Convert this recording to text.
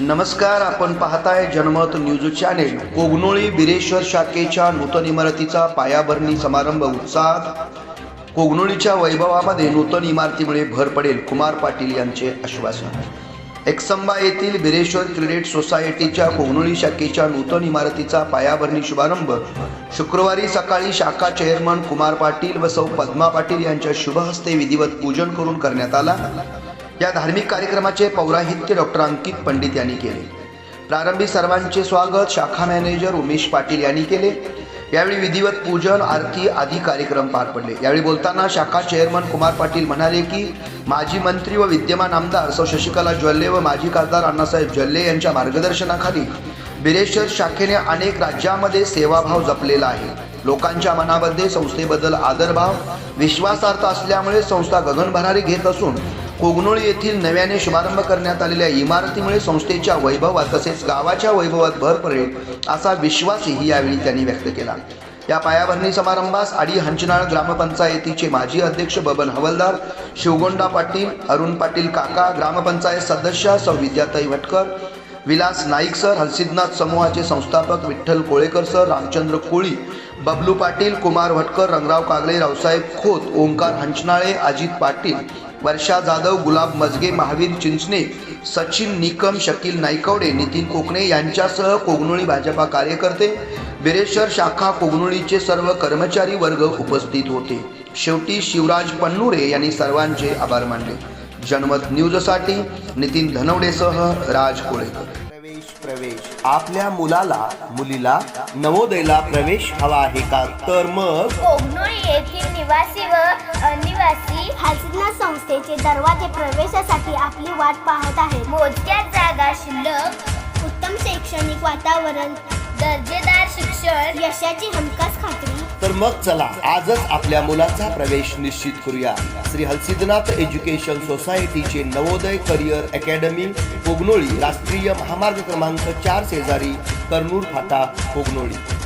नमस्कार आपण पाहताय जनमत न्यूज चॅनेल. कोगनोळी बिरेश्वर शाखेच्या नूतन इमारतीचा पायाभरणी समारंभ उत्साहात. कोगनोळीच्या वैभवामध्ये नूतन इमारतीमुळे भर पडेल कुमार पाटील यांचे आश्वासन. एकसंबा येथील बिरेश्वर क्रेडिट सोसायटीच्या कोगनोळी शाखेच्या नूतन इमारतीचा पायाभरणी शुभारंभ. शुक्रवारी सकाळी शाखा चेअरमन कुमार पाटील व सौ पद्मा पाटील यांच्या शुभहस्ते विधिवत पूजन करून करण्यात आला. या धार्मिक कार्यक्रमाचे पौराहित्य डॉक्टर अंकित पंडित यांनी केले. प्रारंभी सर्वांचे स्वागत शाखा मॅनेजर उमेश पाटील यांनी केले. यावेळी विधिवत पूजन आरती आदी कार्यक्रम पार पडले. यावेळी बोलताना शाखा चेअरमन कुमार पाटील म्हणाले की माजी मंत्री व विद्यमान आमदार सौ शशिकला ज्वल्ले व माजी खासदार अण्णासाहेब ज्वल्ले यांच्या मार्गदर्शनाखाली बिरेश्वर शाखेने अनेक राज्यामध्ये सेवाभाव जपलेला आहे. लोकांच्या मनामध्ये संस्थेबद्दल आदरभाव विश्वासार्थ असल्यामुळे संस्था गगनभरारी घेत असून कोगनोळी येथील नव्याने शुभारंभ करण्यात आलेल्या इमारतीमुळे संस्थेच्या वैभवात तसेच गावाच्या वैभवात भर पडेल असा विश्वासही यावेळी त्यांनी व्यक्त केला. या पायाभरणी समारंभास आडी हंचनाळ ग्रामपंचायतीचे माजी अध्यक्ष बबन हवलदार शिवगोंडा पाटील अरुण पाटील काका ग्रामपंचायत सदस्य सौ विद्याताई भटकर विलास नाईक सर हलसिद्धनाथ समूहाचे संस्थापक विठ्ठल कोळेकर सर रामचंद्र कोळी बबलू पाटील कुमार भटकर रंगराव कागले रावसाहेब खोत ओंकार हंचनाळे अजित पाटील वर्षा जाधव गुलाब मजगे महावीर चिंचणे सचिन निकम शकील नाईकवडे नितीन कोकणे यांच्यासह कोगनोळी भाजपा कार्यकर्ते बिरेश्वर शाखा कोगनोळीचे सर्व कर्मचारी वर्ग उपस्थित होते. शेवटी शिवराज पन्नुरे यांनी सर्वांचे आभार मानले. जनमत न्यूजसाठी नितीन धनवडेसह राज कोळेकर. प्रवेश प्रवेश. आपल्या मुलाला मुलीला नवोदयला प्रवेश हवा आहे का? तर मग? कोगनोळी येथील निवासी व अनिवासी संस्थेचे दरवाजे प्रवेशासाठी आपली वाट पाहत आहेत मोजक्या जागा शिल्लक उत्तम शैक्षणिक वातावरण दर्जेदार शिक्षण यशाची हमखास खात्री. तर मग चला आजच आपल्या मुलाचा प्रवेश निश्चित करूया. श्री हलसिद्धनाथ एज्युकेशन सोसायटीचे नवोदय करिअर अकॅडमी कोगनोळी राष्ट्रीय महामार्ग क्रमांक चार शेजारी कर्नूर फाटा कोगनोळी.